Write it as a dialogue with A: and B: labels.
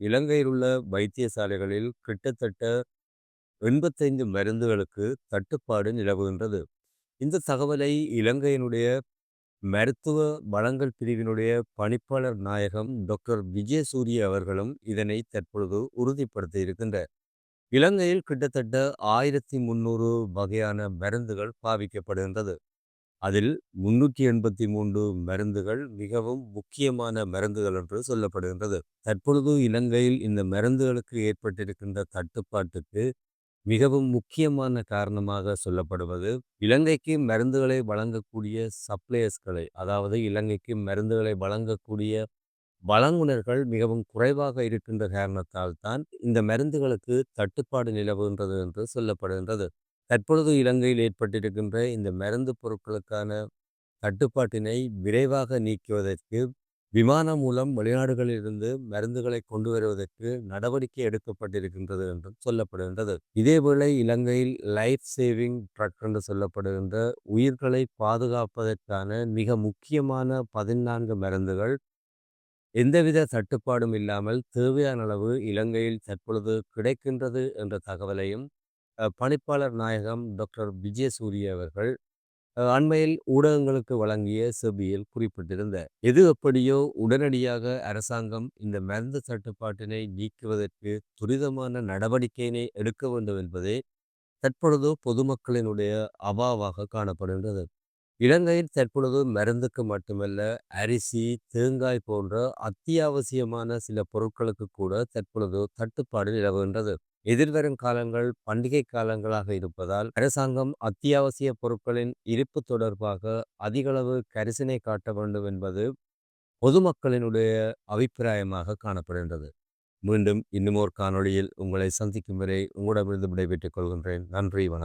A: இலங்கையில் உள்ள வைத்தியசாலைகளில் கிட்டத்தட்ட எண்பத்தைந்து மருந்துகளுக்கு தட்டுப்பாடு நிலவுகின்றது. இந்த தகவலை இலங்கையினுடைய மருத்துவ வளங்கள் பிரிவினுடைய பணிப்பாளர் நாயகம் டாக்டர் விஜயசூரிய அவர்களும் இதனை தற்பொழுது உறுதிப்படுத்தி இருக்கின்றார் இலங்கையில் கிட்டத்தட்ட ஆயிரத்தி முன்னூறு வகையான மருந்துகள் பாவிக்கப்படுகின்றது. அதில் முன்னூற்றி எண்பத்தி மூன்று மருந்துகள் மிகவும் முக்கியமான மருந்துகள் என்று சொல்லப்படுகின்றது. தற்பொழுது இலங்கையில் இந்த மருந்துகளுக்கு ஏற்பட்டிருக்கின்ற தட்டுப்பாட்டுக்கு மிகவும் முக்கியமான காரணமாக சொல்லப்படுவது இலங்கைக்கு மருந்துகளை வழங்கக்கூடிய சப்ளையர்ஸ்களை அதாவது இலங்கைக்கு மருந்துகளை வழங்கக்கூடிய வழங்குனர்கள் மிகவும் குறைவாக இருக்கின்ற காரணத்தால் தான் இந்த மருந்துகளுக்கு தட்டுப்பாடு நிலவுகின்றது என்று சொல்லப்படுகின்றது. தற்பொழுது இலங்கையில் ஏற்பட்டிருக்கின்ற இந்த மருந்து பொருட்களுக்கான தட்டுப்பாட்டினை விரைவாக நீக்குவதற்கு விமானம் மூலம் வெளிநாடுகளிலிருந்து மருந்துகளை கொண்டு வருவதற்கு நடவடிக்கை எடுக்கப்பட்டிருக்கின்றது என்றும் சொல்லப்படுகின்றது. இதேவேளை இலங்கையில் லைஃப் சேவிங் ட்ரக் என்று சொல்லப்படுகின்ற உயிர்களை பாதுகாப்பதற்கான மிக முக்கியமான பதினான்கு மருந்துகள் எந்தவித தட்டுப்பாடும் இல்லாமல் தேவையான அளவு இலங்கையில் தற்பொழுது கிடைக்கின்றது என்ற தகவலையும் பணிப்பாளர் நாயகம் டாக்டர் விஜயசூரிய அவர்கள் அண்மையில் ஊடகங்களுக்கு வழங்கிய செபியில் குறிப்பிட்டிருந்த எது எப்படியோ உடனடியாக அரசாங்கம் இந்த மருந்து தட்டுப்பாட்டினை நீக்குவதற்கு துரிதமான நடவடிக்கையினை எடுக்க வேண்டும் என்பதே தற்பொழுது பொதுமக்களினுடைய அபாவாக காணப்படுகின்றது. இலங்கையில் தற்பொழுது மருந்துக்கு மட்டுமல்ல அரிசி தேங்காய் போன்ற அத்தியாவசியமான சில பொருட்களுக்கு கூட தற்பொழுது தட்டுப்பாடு நிலவுகின்றது. எதிர்வரும் காலங்கள் பண்டிகை காலங்களாக இருப்பதால் அரசாங்கம் அத்தியாவசிய பொருட்களின் இருப்பு தொடர்பாக அதிகளவு கரிசனை காட்ட வேண்டும் என்பது பொதுமக்களினுடைய அபிப்பிராயமாக காணப்படுகின்றது. மீண்டும் இன்னுமோர் காணொளியில் உங்களை சந்திக்கும் வரை உங்களிடமிருந்து விடைபெற்றுக் கொள்கின்றேன். நன்றி வணக்கம்.